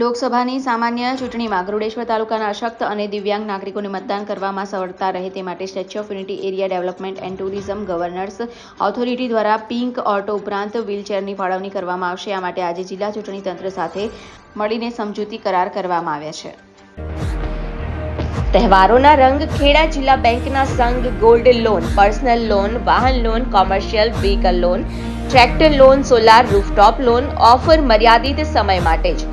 લોકસભાની સામાન્ય ચૂંટણીમાં ગરુડેશ્વર તાલુકાના અશક્ત અને દિવ્યાંગ નાગરિકોને મતદાન કરવામાં સફળતા રહે તે માટે statue of unity area development and tourism governors authority દ્વારા પિંક ઓટો ઉપરાંત વ્હીલચેરની ફાળવણી કરવામાં આવશે. આ માટે આજે જિલ્લા ચૂંટણી તંત્ર સાથે મળીને સમજૂતી કરાર કરવામાં આવ્યા છે. તહેવારોના રંગ ખેડા જિલ્લા બેંકના સંઘ ગોલ્ડ લોન, પર્સનલ લોન, વાહન loan, commercial vehicle loan, tractor loan, solar rooftop loan offer મર્યાદિત સમય માટે જ